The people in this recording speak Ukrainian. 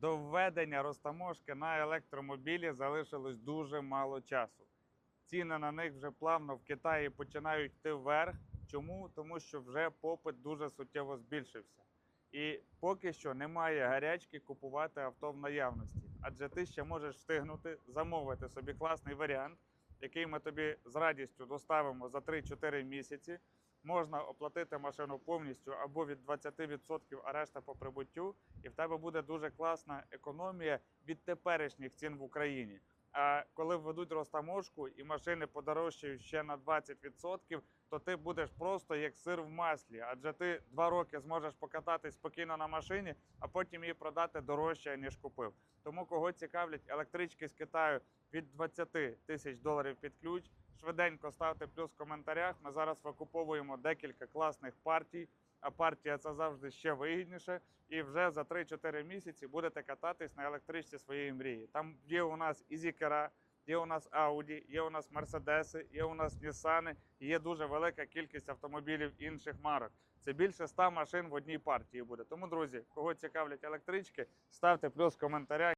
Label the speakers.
Speaker 1: До введення розтаможки на електромобілі залишилось дуже мало часу. Ціни на них вже плавно в Китаї починають йти вверх. Чому? Тому що вже попит дуже суттєво збільшився. І поки що немає гарячки купувати авто в наявності. Адже ти ще можеш встигнути замовити собі класний варіант, який ми тобі з радістю доставимо за 3-4 місяці. Можна оплатити машину повністю або від 20%, а решта по прибуттю, і в тебе буде дуже класна економія від теперішніх цін в Україні. Коли введуть розтаможку і машини подорожчають ще на 20%, то ти будеш просто як сир в маслі, адже ти два роки зможеш покататись спокійно на машині, а потім її продати дорожче ніж купив. Тому кого цікавлять електрички з Китаю від 20 тисяч доларів під ключ. Швиденько ставте плюс в коментарях. Ми зараз викуповуємо декілька класних партій. А партія це завжди ще вигідніше. І вже за 3-4 місяці будете кататись на електричці своєї мрії. Там є у нас і зікера, є у нас Audi, є у нас Мерседеси, є у нас Нісани, є дуже велика кількість автомобілів інших марок. Це більше 100 машин в одній партії буде. Тому, друзі, кого цікавлять електрички, ставте плюс в коментарях.